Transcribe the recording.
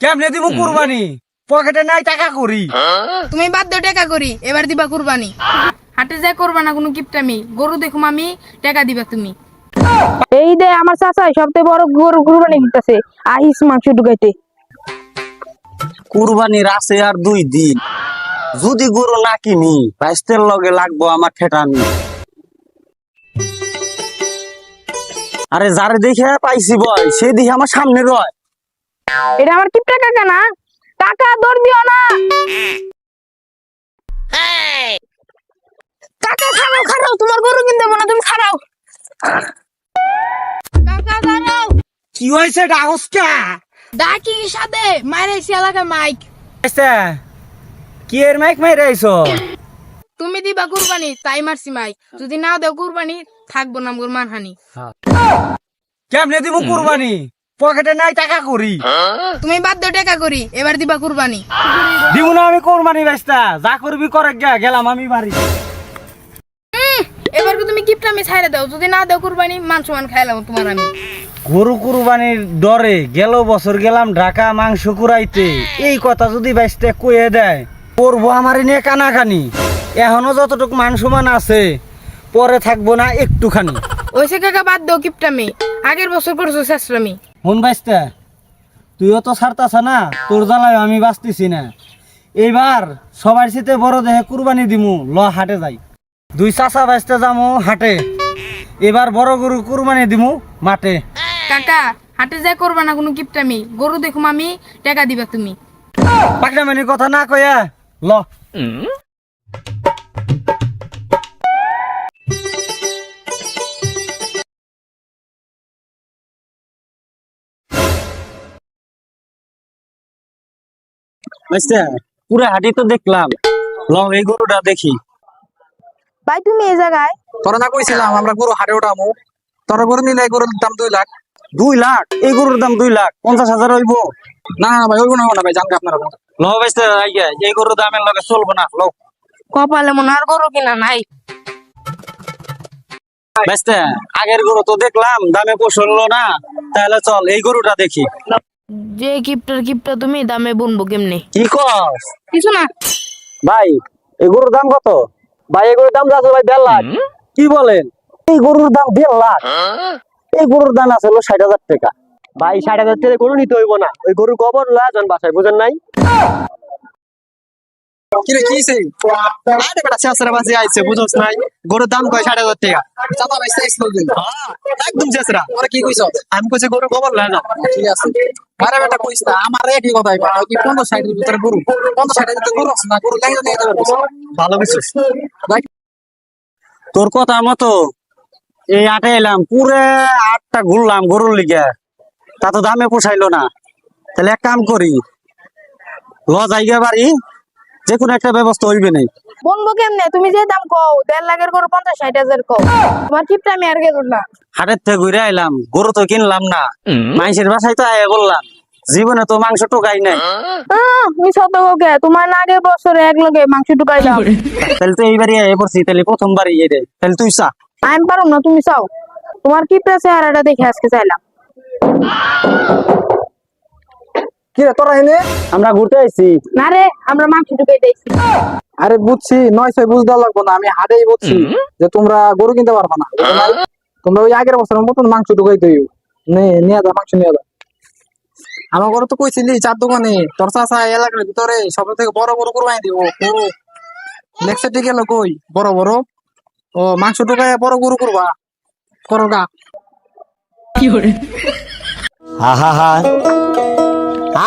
কেমনে দিব কুরবানি? পকেটে নাই টাকা করি। তুমি বাদ দাও টাকা করি এবার দিবা কুরবানি। হাটে যাই করবা না কোনো কিপটামি গরু দেখুম আমি টাকা দিবা তুমি। এই দে আমার চাচাই সবথেকে বড় গরু কুরবানি দিতেছে। আহিস মাংস ঢুকাইতে। কুরবানির আছে আর দুই দিন। যদি গরু না কিনি বাইস্তের লগে লাগবো আমার ঠেটানি। আরে যারে দেখে পাইছি বয় সে দেখে আমার সামনে রয়। এটা আমার কিপটা কাকা না? টাকা দর দিও না। কাকা খারাও খারাও তোমার গরু কিনতে না তুমি খারাও কাকা দাঁড়াও। কি হয়েছে ডাকি সাথে মারে মাইক। কি এর মাইক মাইরে আইছো তুমি দিবা কুরবানি তাই মারছি মাইক। যদি না দেও কুরবানি থাকব না আমগর মানহানি কেমনে দিব কুরবানি? পকেটে নাই টাকা করি। তুমি বাদ দাও টাকা করি এবার দিবা কুরবানি। দিব না আমি কুরবানি বাইস্তা যা করবি করে গেলাম আমি বাড়ি। এবার তুমি গিফট আমি ছাইরে দাও? যদি না দাও কুরবানি মান সমান খাইলাম তোমার আমি। গরু কুরবানির ডরে গেল বছর গেলাম ঢাকা মাংস কুড়াইতে। এই কথা যদি বাইসতে কয়ে দেয় করব আমার নিয়ে কানাকানি। এখনও যতটুকু মান সমান আছে পরে থাকব না একটুখানি। ওইসে কাকা বাদ দাও কিপটামি আগের বছর করছ শেষরামি মন বাইসতে তুইও তো ছাড়তাছ না তোর জ্বালায় আমি বাঁচতেছি না। এইবার সবার সাথে বড় দেহে কুরবানি দিমু ল হাটে যাই। দুই চাচা বাইসতে যামু হাটে। এবার বড় গরু কুরবানি দিমু মাঠে। কাকা হাটে যাই করবা না কোনো কিপটামি গরু দেখুম আমি টাকা দিবা তুমি। পাকনামানির কথা না কয়া ল। পুরো হাটি তো দেখলাম। ল এই গরুটা দেখি। ভাই তুমি এই জায়গায়? তোরা না কইছিলাম আমরা গরু হাটে উঠামু। তোরা গরু নিলে গরুর দাম দুই লাখ। দুই লাখ? এই গরুর দাম দুই লাখ। পঞ্চাশ হাজার হইব। না না ভাই ওইব না না ভাই জানকে আপনারা এই গরুর দামের লগে চলবো না ল। কপালে মনে আর গরু কিনা নাই। আগের গরু তো দেখলাম দামে পোষলো না। তাহলে চল এই গরুটা দেখি। যে কিপটার কিপটা তুমি দামে বুনবো কেমনে? কি কস? কিছু না। ভাই এই গরুর দাম কত? ভাই এই গরুর দাম যাচ্ছে ভাই দেড় লাখ। কি বলেন? এই গরুর দাম দেড় লাখ। এই গরুর দাম আছে হলো ষাট হাজার টাকা। ভাই ষাট হাজার টাকা গরু নিতে হইব না। ওই গরুর গোবর লয়া যান বাসায় বুঝেন নাই? কি কি সেই আরে বেটা শেষরা বাজে আইছে বুঝছ নাই? গরুর দাম কয় ষাট হাজার টাকা? চাপা করে দিন। একদম শেষরা ওরা কি কইছ? আমি কইছে গরু গোবর না ঠিক আছে। আরে বেটা কইছ না আমার একই কথাই কি পনেরো ষাটের ভিতরে গরু? পনেরো ষাটের ভিতরে গরু আছে না? গরু লাগে ভালো দেখ তোর কথা মতো এই আটে এলাম পুরে আটটা ঘুরলাম গরুর লিগে। তা তো দামে পোষাইলো না। তাহলে এক কাম করি ল জায়গা বাড়ি যে কোনো একটা ব্যবস্থা হইবে নাই। বুনবো কেমনে? তুমি যে দাম কও দেড় লাখের গরু পঞ্চাশ ষাট হাজার কও। তোমার কিপটা আমি আর গেল না। হাটের থেকে ঘুরে আইলাম গরু তো কিনলাম না। মাইসের বাসায় তো আয় বললাম জীবনে তো মাংস টোকাই নাই। তুমি সত কে তোমার না আগের বছরে এক লগে মাংস ঢুকাইলাম তাহলে তো এইবারই আয় পড়ছি তাহলে প্রথমবারই এটাই তাহলে তুই চা। আমি পারো না তুমি চাও। তোমার কিপটা চেহারাটা দেখে আজকে চাইলাম। কি রে তোরা এনে? আমরা ঘুরতে আইছি। না রে আমরা মাংস ঢুকাই দিয়েছি। আরে বুঝছি নয় ছয় বুঝতে লাগবো না আমি হাটেই বুঝছি যে তোমরা গরু কিনতে পারবা না। তোমরা ওই আগের বছরের মতন মাংস ঢুকাই দিও। নিয়ে যা মাংস নিয়ে যা। আমার ঘরে তো কইছিলি চার দোকানে তোর চাষা এলাকার ভিতরে সব থেকে বড় বড় গরু আনি দিব। নেক্সট গেল কই? বড় বড়। ও মাংস ঢুকায় বড় গরু করবা। করো গা। হা হা হা। I.